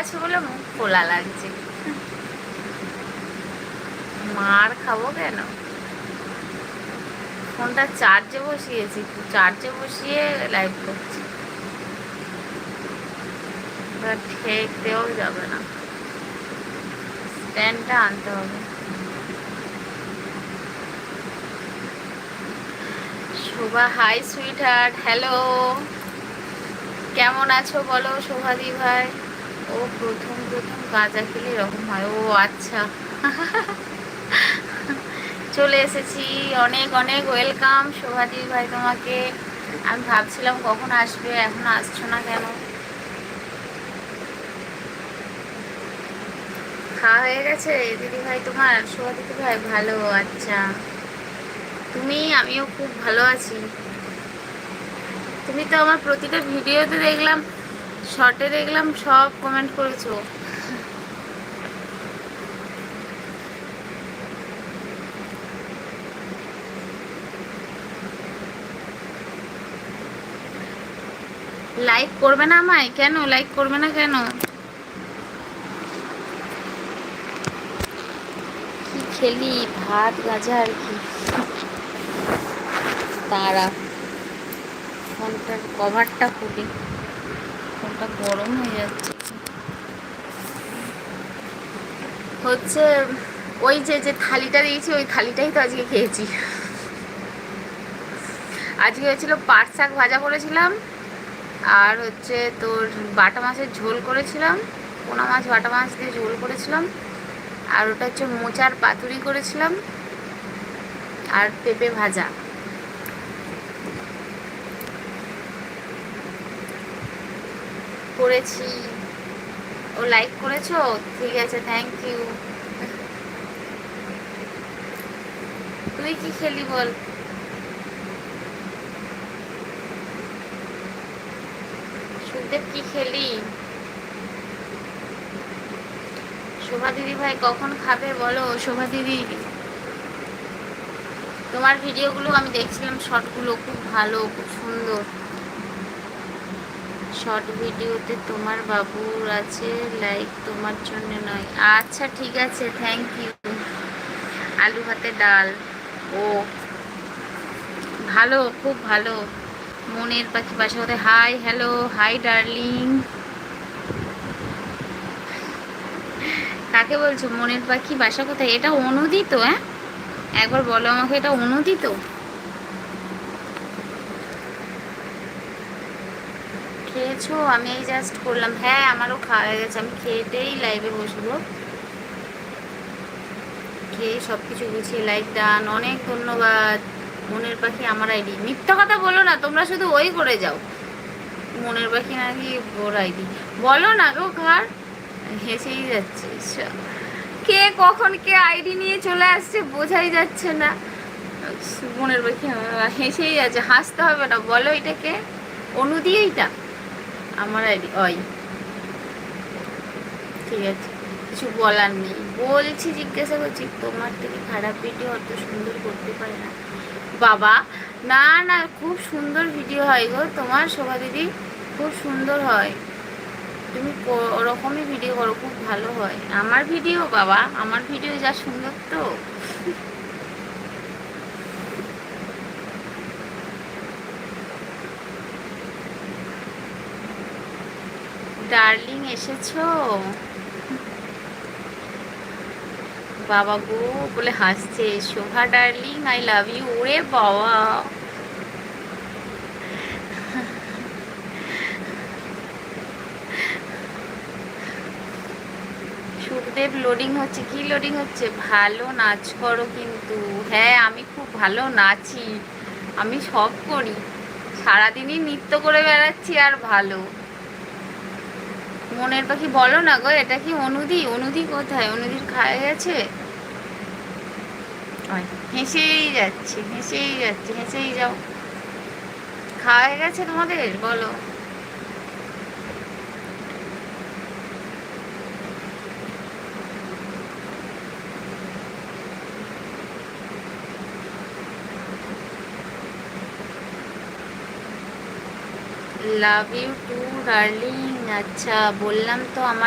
আছে বলে মুখ খোলা লাগছে। মার খাব কেন? ফোনটা চার্জে বসিয়েছি চার্জে বসিয়ে লাইভ করছি। এবার ঠেক দেওয়াও যাবে না। স্ট্যান্ডটা আনতে হবে। Shobha hi sweetheart hello কেমন আছো বলো শোভাদি ভাই? ও প্রথম প্রথম গাঁজা খেলে এরকম হয়। ও আচ্ছা। চলে এসেছি। অনেক অনেক ওয়েলকাম শোভাদি ভাই তোমাকে। আমি ভাবছিলাম কখন আসবে, এখন আসছো না কেন? খাওয়া হয়ে গেছে? দিদি ভাই তোমার? শোভা দিদি ভাই ভালো আচ্ছা। তুমি, আমিও খুব ভালো আছি। তুমি তো আমার প্রতিটা ভিডিওতে দেখলাম শর্টে দেখলাম সব কমেন্ট করেছ। লাইক করবে না আমায়? কেন? লাইক করবে না কেন? কি খেলি? ভাত, গাজা আর কি? তারা কভারটা খুলি। ফোনটা গরম হয়ে যাচ্ছে। হচ্ছে ওই যে যে থালিটা দিয়েছি, ওই থালিটাই তো আজকে খেয়েছি। আজকে হয়েছিল পাট শাক ভাজা করেছিলাম আর হচ্ছে তোর বাটা মাছের ঝোল করেছিলাম, পোনা মাছ, বাটা মাছ দিয়ে ঝোল করেছিলাম, আর ওটা হচ্ছে মোচার পাতুরি করেছিলাম, আর পেঁপে ভাজা। করেছি। ও লাইক করেছ? ঠিক আছে থ্যাংক ইউ তুই কি খেলি বল? সুদেব কি খেলি? শোভা দিদি ভাই কখন খাবে বলো? শোভা দিদি, তোমার ভিডিওগুলো আমি দেখছিলাম শর্টগুলো খুব ভালো, খুব সুন্দর। শর্ট ভিডিওতে তোমার বাবুর আছে লাইক তোমার জন্য নয়। আচ্ছা ঠিক আছে থ্যাংক ইউ আলু ভাতে ডাল। ও, ভালো, খুব ভালো। মনের পাখি বাসা কোথায় হাই হ্যালো হাই ডার্লিং কাকে বলছো? মনের পাখি বাসা কোথায়? এটা অনুদিত হ্যাঁ? একবার বলো আমাকে, এটা অনুদিত? খেয়েছো? আমি এই জাস্ট করলাম। হ্যাঁ আমারও খাওয়া হয়ে গেছে। আমি খেয়েতেই লাইভে বসবো। খেয়ে সব কিছু গুছিয়ে লাইভ ডান অনেক ধন্যবাদ। মনের পাখি আমার আইডি মিথ্যা কথা বলো না, তোমরা শুধু ওই করে যাও। মনের পাখি নাকি ওর আইডি বলো না গো, ঘর। হেসেই যাচ্ছে কে কখন কে আইডি নিয়ে চলে আসছে বোঝাই যাচ্ছে না। মনের পাখি হেসেই যাচ্ছে। হাসতে হবে না। বলো এটা কে? অনুদি এইটা আমার আইডি ওই। ঠিক আছে। কিছু বলার নেই। বলছি, জিজ্ঞাসা করছি, তোমার থেকে খারাপ ভিডিও অত সুন্দর করতে পারে না। বাবা, না না, খুব সুন্দর ভিডিও হয় গো। তোমার শোভা দিদি খুব সুন্দর হয়। তুমি ওরকমই ভিডিও করো, খুব ভালো হয়। আমার ভিডিও বাবা, আমার ভিডিও যা সুন্দর তো। ডার্লিং, এসেছ? বাবা গো, বলে হাসছে, Shobha darling I love you ওরে বাবা। সুখদেব লোডিং হচ্ছে, কি লোডিং হচ্ছে? ভালো নাচ করো কিন্তু। হ্যাঁ আমি খুব ভালো নাচি। আমি সব করি। সারাদিনই নৃত্য করে বেড়াচ্ছি আর ভালো। মনের পাখি বলো না গো এটা কি অনুদি? অনুদি কোথায়? অনুদির খাওয়া গেছে? হেসেই যাচ্ছে হেসেই যাচ্ছে হেসেই যাও। খাওয়া হয়ে গেছে তোমাদের? বলো। লাভ ইউ টু ডার্লিং আচ্ছা বললাম তো আমার